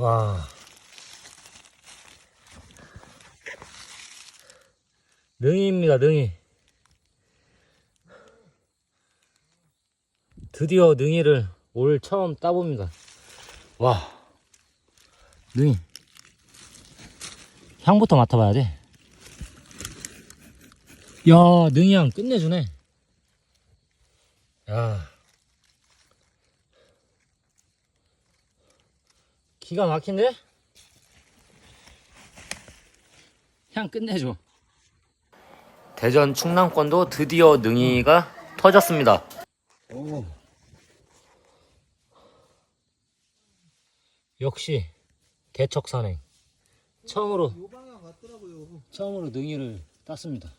와. 능이입니다, 능이. 드디어 능이를 올 처음 따봅니다. 와. 능이. 향부터 맡아봐야 돼. 야, 능이 향 끝내주네. 야. 기가 막힌데? 향 끝내줘. 대전 충남권도 드디어 능이가 터졌습니다. 역시 개척 산행. 처음으로. 처음으로 능이를 땄습니다.